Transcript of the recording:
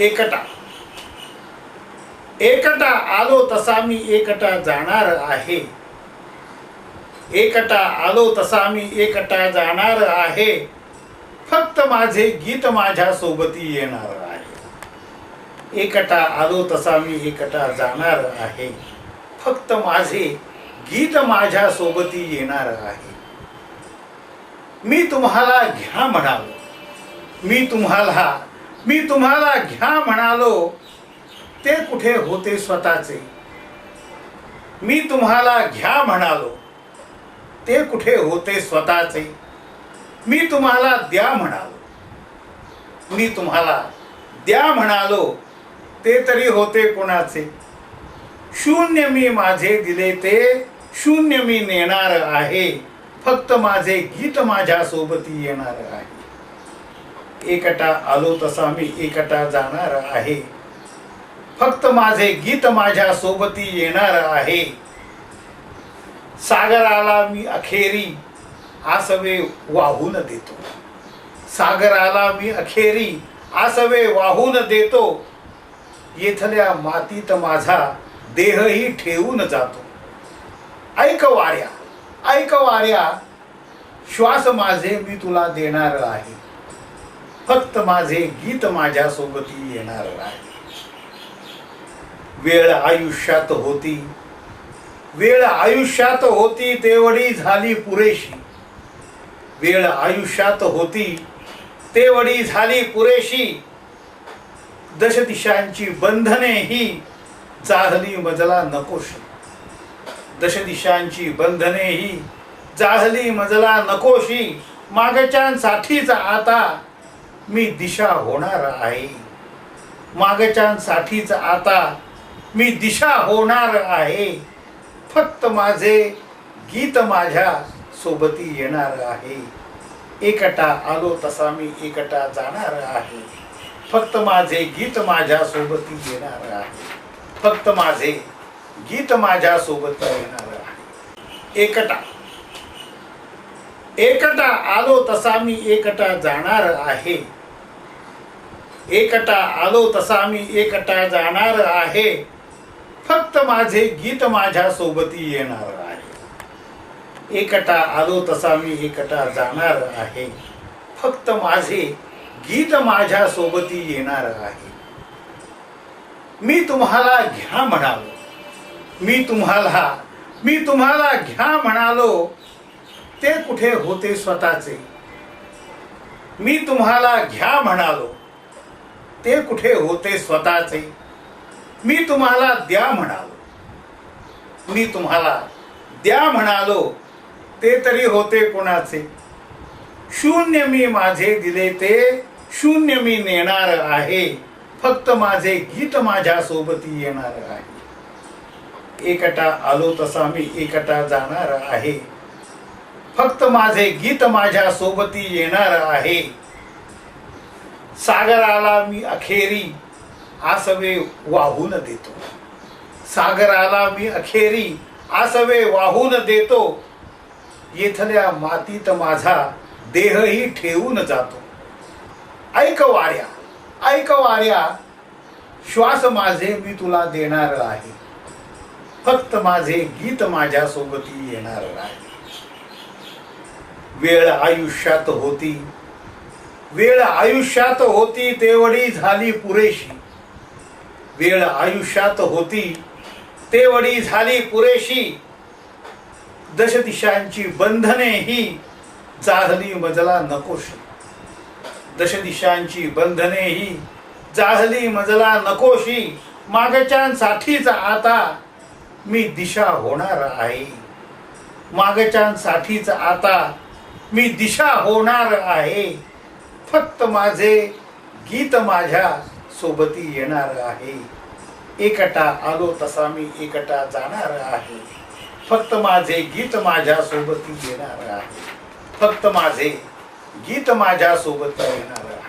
एकटा. एकटा आलो तसा मी एकटा जाणार आहे. एकटा आलो तसा मी एकटा जाणार आहे. फक्त माझे गीत माझ्या सोबती येणार आहे. एकटा आलो तसा मी एकटा जाणार आहे. फक्त माझे गीत माझ्या सोबती येणार आहे. मी तुम्हाला घ्या म्हणालो. मी तुम्हाला मी तुम्हाला घ्या म्हणालो. ते कुठे होते स्वतःचे? मी तुम्हाला घ्या म्हणालो. ते कुठे होते स्वतःचे? मी तुम्हाला द्या म्हणालो. मी तुम्हाला द्या म्हणालो ते तरी होते कोणाचे? शून्य मी माझे दिले ते शून्य मी नेणार आहे. फक्त माझे गीत माझ्यासोबत येणार आहे. एकटा आलो तसा मी एकटा जाणार आहे. फक्त माझे गीत माझ्या सोबती येणार आहे. सागराला मी अखेरी आसवे वाहून देतो. सागराला मी अखेरी आसवे वाहून देतो. येथल्या मातीत माझा देहही ठेवून जातो. ऐक वाऱ्या ऐक वाऱ्या श्वास माझे मी तुला देणार आहे. फक्त माझे गीत माझ्या सोबती येणार नाही. वेळ आयुष्यात होती. वेळ आयुष्यात होती तेवढी झाली पुरेशी. वेळ आयुष्यात होती तेवढी झाली पुरेशी. दशदिशांची बंधने ही जाहली मजला नकोशी. दशदिशांची बंधने ही जाहली मजला नकोशी. मागच्यांसाठीच आता मी दिशा होणार आहे. मागच्यांसाठीच आता मी दिशा होणार आहे. फक्त माझे गीत माझ्या सोबती येणार आहे. एकटा आलो तसा मी एकटा जाणार आहे. फक्त माझे गीत माझ्या सोबती येणार आहे. फक्त माझे गीत माझ्या सोबत येणार आहे. एकटा एकटा आलो तसा मी एकटा जाणार आहे. एकटा आलो तसा मी एकटा जाणार आहे. फक्त माझे गीत माझ्या सोबती येणार आहे. एकटा आलो तसा मी एकटा जाणार आहे. फक्त माझे गीत माझ्या सोबती येणार आहे. मी तुम्हाला घ्या म्हणालो. मी तुम्हाला मी तुम्हाला घ्या म्हणालो. ते कुठे होते स्वतःचे? मी तुम्हाला घ्या म्हणालो. ते कुठे होते स्वतःचे? मी तुम्हाला द्या म्हणालो. मी तुम्हाला द्या म्हणालो ते तरी होते कोणाचे? शून्य मी माझे दिले ते शून्य मी नेणार आहे. फक्त माझे गीत माझ्या सोबती येणार आहे. एकटा आलो तसा मी एकटा जाणार आहे. फक्त माझे गीत माझ्या सोबती येणार आहे. सागराला मी अखेरी आसवे वाहून देतो. सागराला मी अखेरी आसवे वाहून देतो. येथल्या मातीत माझा देहही ठेवून जातो. ऐक वाऱ्या ऐक वाऱ्या श्वास माझे मी तुला देणार आहे. फक्त माझे गीत माझ्या सोबती येणार आहे. वेळ आयुष्यात होती वेळ आयुष्यात होती तेवढी झाली पुरेशी. वेळ आयुष्यात होती तेवढी झाली पुरेशी. दशदिशांची बंधने ही जाहली मजला नकोशी. दशदिशांची बंधने ही जाहली मजला नकोशी. मागच्यांसाठीच आता मी दिशा होणार आहे. मागच्यांसाठीच आता मी दिशा होणार आहे. फक्त माझे गीत माझ्या सोबती येणार आहे. एकटा आलो तसा मी एकटा जाणार आहे. फक्त माझे गीत माझ्या सोबती येणार आहे. फक्त माझे गीत माझ्या सोबत येणार आहे.